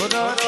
હે